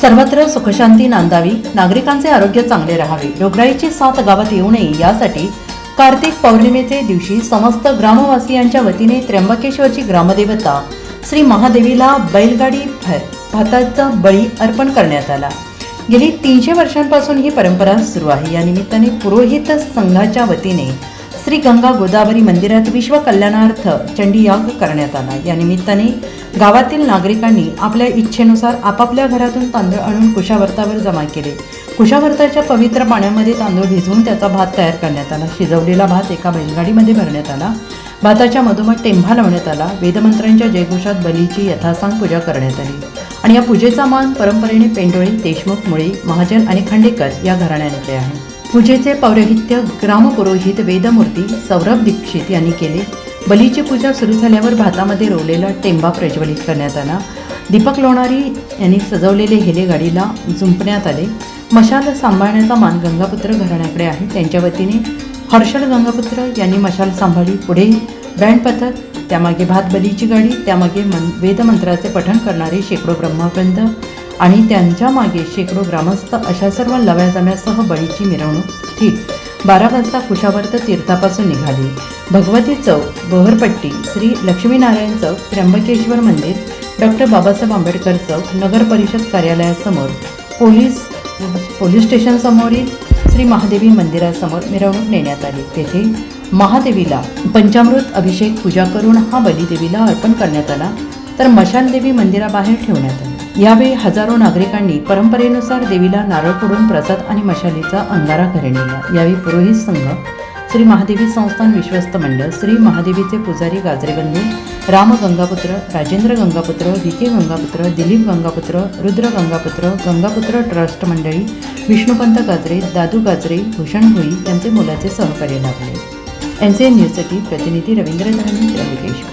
सर्वत्र सुखशांती नांदावी नागरिकांचे आरोग्य चांगले राहावे रोगराईची साथ गावात येऊ नये यासाठी कार्तिक पौर्णिमेचे दिवशी समस्त ग्रामवासियांच्या वतीने त्र्यंबकेश्वरची ग्रामदेवता श्री महादेवीला बैलगाडी भाताचा बळी अर्पण करण्यात आला. गेली तीनशे वर्षांपासून ही परंपरा सुरू आहे. या निमित्ताने पुरोहित संघाच्या वतीने श्री गंगा गोदावरी मंदिरात विश्व कल्याणार्थ चंडीयाग करण्यात आला. या निमित्ताने गावातील नागरिकांनी आपल्या इच्छेनुसार आपापल्या घरातून तांदूळ आणून कुशावर्तावर जमा केले. कुशावर्ताच्या पवित्र पाण्यामध्ये तांदूळ भिजवून त्याचा भात तयार करण्यात आला. शिजवलेला भात एका बैलगाडीमध्ये भरण्यात आला. भाताच्या मधोमध टेंभा लावण्यात आला. वेदमंत्रांच्या जयघोषात बलीची यथासांग पूजा करण्यात आली. आणि या पूजेचा मान परंपरेने पेंडोळी देशमुख मुळे महाजन आणि खांडेकर या घराण्यातले आहे. पूजेचे पौरोहित्य ग्रामपुरोहित वेदमूर्ती सौरभ दीक्षित यांनी केले. बलीची पूजा सुरू झाल्यावर भातामध्ये रोवलेला टेंबा प्रज्वलित करण्यात आला. दीपक लोणारी यांनी सजवलेले हेले गाडीला जुंपण्यात आले. मशाल सांभाळण्याचा मान गंगापुत्र घराण्याकडे आहे. त्यांच्या वतीने हर्षल गंगापुत्र यांनी मशाल सांभाळली पुढे बँड पथक त्यामागे भात बलीची गाडी त्यामागे मन वेदमंत्राचे पठण करणारे शेकडो ब्रह्मग्रंथ आणि त्यांच्या मागे शेकडो ग्रामस्थ अशा सर्व लव्या जम्यासह बळीची मिरवणूक ठीक बारा वाजता कुशावर्त तीर्थापासून निघाली. भगवती चौक बोहरपट्टी श्री लक्ष्मीनारायण चौक त्र्यंबकेश्वर मंदिर डॉक्टर बाबासाहेब आंबेडकर चौक नगर परिषद कार्यालयासमोर पोलीस पोलीस स्टेशनसमोरील श्री महादेवी मंदिरासमोर मिरवणूक नेण्यात आली. तेथे महादेवीला पंचामृत अभिषेक पूजा करून हा बलिदेवीला अर्पण करण्यात आला. तर मशाल देवी मंदिराबाहेर ठेवण्यात आली. यावेळी हजारो नागरिकांनी परंपरेनुसार देवीला नारळ फोडून प्रसाद आणि मशालीचा अंगारा घरी नेला यावेळी पुरोहित संघ श्री महादेवी संस्थान विश्वस्त मंडळ श्री महादेवीचे पुजारी गाजरेबंधू Ram Gangaputra Rajendra Gangaputra V K Gangaputra Dilip Gangaputra Rudra Gangaputra Gangaputra trust मंडळी विष्णुपंत गाजरे दादू गाजरे भूषण भोई यांचे मुलाचे सहकार्य लाभले. एन सी एन न्यूजसाठी प्रतिनिधी रवींद्र धरणी त्र्यंबकेश्वर.